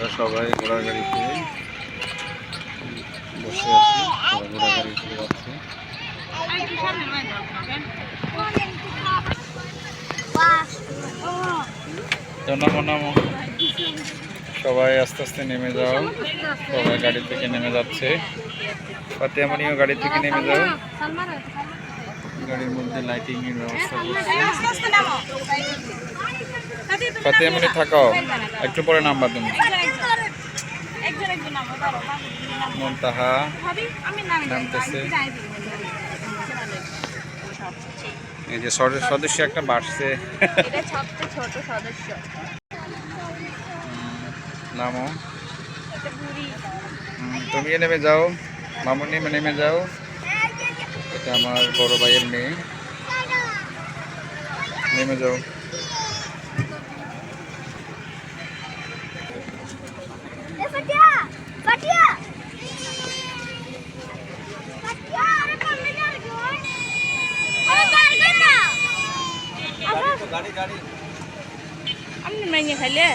আমরা সবাই ঘোড়া গাড়িতে বসে আছি। ঘোড়া গাড়িতে সবাই আস্তে আস্তে নেমে যাও। সবাই গাড়ি থেকে নেমে যাচ্ছে। ফাতেমানিও গাড়ি থেকে নেমে যাও। গাড়ির মধ্যে লাইটিং এর ব্যবস্থা করছে ফাতেমানি থাকাও। একটু পরে নাম্বার তুমি মন্তাহা নামতেছে। এই যে সদস্য একটা বাড়ছে। নামো। তুমিও নেমে যাও। মামুনি নেমে যাও। এটা আমার বড় ভাইয়ের মেয়ে। নেমে যাও। আপনি মাইনে খাইলে